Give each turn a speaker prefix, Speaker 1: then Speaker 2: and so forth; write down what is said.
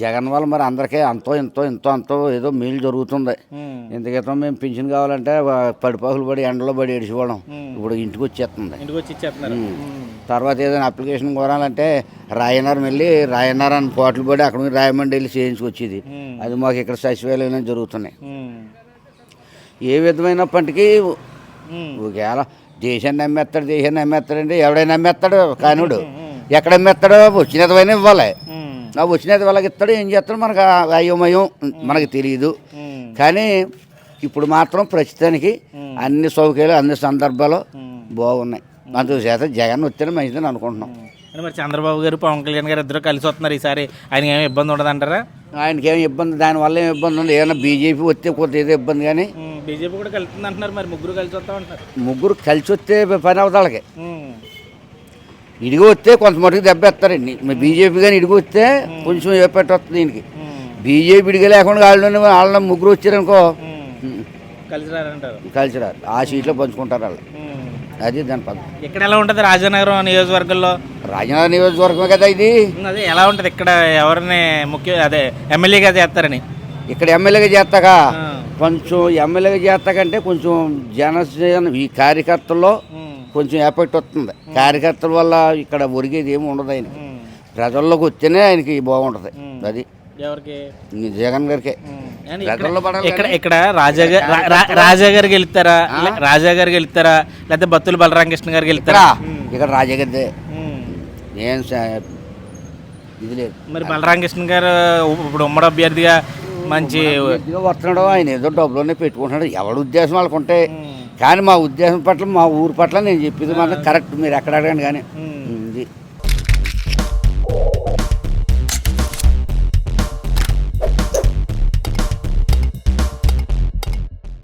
Speaker 1: జగన్ వల్ల మరి అందరికీ అంతో ఎంతో ఎంతో అంతో ఏదో మేలు జరుగుతుంది. ఇంతకితం మేము పింఛన్ కావాలంటే పడిపాకులు పడి ఎండలో పడి ఏడిచిపోవడం ఇప్పుడు ఇంటికి వచ్చేస్తుంది.
Speaker 2: ఇంటికి వచ్చి ఇచ్చేస్తున్నారు ఉమ్.
Speaker 1: తర్వాత ఏదైనా అప్లికేషన్ కోరాలంటే రాయనగరం వెళ్ళి రాయనగరం అని పోట్లు పడి అక్కడ రాయమండ్రి వెళ్ళి చేయించుకొచ్చేది. అది మాకు ఇక్కడ సచివాలయంలో జరుగుతున్నాయి. ఏ విధమైనప్పటికీ. ఒకవేళ దేశాన్ని నమ్మేస్తాడు దేశాన్ని నమ్మేస్తాడంటే ఎవడైనా నమ్మేస్తాడు కానుడు ఎక్కడ నమ్మేస్తాడో వచ్చినదైనా ఇవ్వాలి. ఆ వచ్చినది వాళ్ళకి ఇస్తాడు ఏం చేస్తాడు మనకు అయోమయం మనకు తెలియదు. కానీ ఇప్పుడు మాత్రం ప్రస్తుతానికి అన్ని సౌకర్యాలు అన్ని సందర్భాలు బాగున్నాయి. అందుచేత జగన్ వస్తేనే మంచిదని అనుకుంటున్నాం.
Speaker 2: మరి చంద్రబాబు గారు పవన్ కళ్యాణ్ గారు ఇద్దరు కలిసి వస్తున్నారు ఈసారి. ఆయన ఏమి ఇబ్బంది ఉండదు అంటారా
Speaker 1: ఆయనకి ఏమి ఇబ్బంది దానివల్ల ఏమి ఇబ్బంది ఉంది ఏమైనా బీజేపీ వస్తే కొద్ది ఏదో ఇబ్బంది కానీ
Speaker 2: బీజేపీ కూడా కలుస్తుంది అంటున్నారు మరి. ముగ్గురు కలిసి వస్తా అంటారు
Speaker 1: ముగ్గురు కలిసి వస్తే పని అవుతాళ్ళకి. ఇడిగి వస్తే కొంత మటుకు దెబ్బేస్తారండి మరి బీజేపీ కానీ ఇడిగి వస్తే కొంచెం ఏ వస్తుంది దీనికి. బీజేపీ ఇడిగా లేకుండా వాళ్ళని వాళ్ళ ముగ్గురు వచ్చారనుకో
Speaker 2: ఉమ్. కలిసి రారంటారు
Speaker 1: కలిసి రారు ఆ సీట్లో పంచుకుంటారు వాళ్ళు. అది దాని పద్ధతి.
Speaker 2: ఇక్కడ ఎలా ఉంటుంది రాజానగరం నియోజకవర్గంలో?
Speaker 1: రాజనగర్ నియోజకవర్గమే కదా ఇది.
Speaker 2: అదే ఎలా ఉంటుంది? ఇక్కడ ఎవరిని ముఖ్య అదే ఎమ్మెల్యేగా చేస్తారని.
Speaker 1: ఇక్కడ ఎమ్మెల్యేగా చేస్తాక. కొంచెం ఎమ్మెల్యేగా చేస్తాకంటే కొంచెం జనసేన ఈ కార్యకర్తల్లో. కొంచెం ఎఫెక్ట్ వస్తుంది. కార్యకర్తల వల్ల ఇక్కడ ఒరిగేది ఏమి ఉండదు ఆయన. ప్రజల్లోకి వస్తేనే ఆయనకి బాగుంటుంది. అది.
Speaker 2: ఎవరికి?
Speaker 1: జగన్ గారికి.
Speaker 2: ఇక్కడ- ఇక్కడ ఇక్కడ రాజా గారు రాజా గారికి వెళ్తారా రాజా గారికి వెళ్తారా లేకపోతే బత్తుల బలరామకృష్ణ గారికి
Speaker 1: ఇక్కడ.
Speaker 2: వెళ్తారా
Speaker 1: ఇక్కడ రాజగద్దే
Speaker 2: ఉమ్.
Speaker 1: ఏం స- ఇది లేదు.
Speaker 2: మరి బలరామకృష్ణ గారు ఇప్పుడు ఉమ్మడి అభ్యర్థిగా మంచి
Speaker 1: వస్తున్నాడు ఆయన ఏదో డబ్బులోనే పెట్టుకుంటున్నాడు. ఎవరి ఉద్దేశం వాళ్ళకు ఉంటే కానీ మా ఉద్దేశం పట్ల మా ఊరు పట్ల నేను చెప్పేది మాత్రం కరెక్ట్. మీరు ఎక్కడ అడగండి కానీ.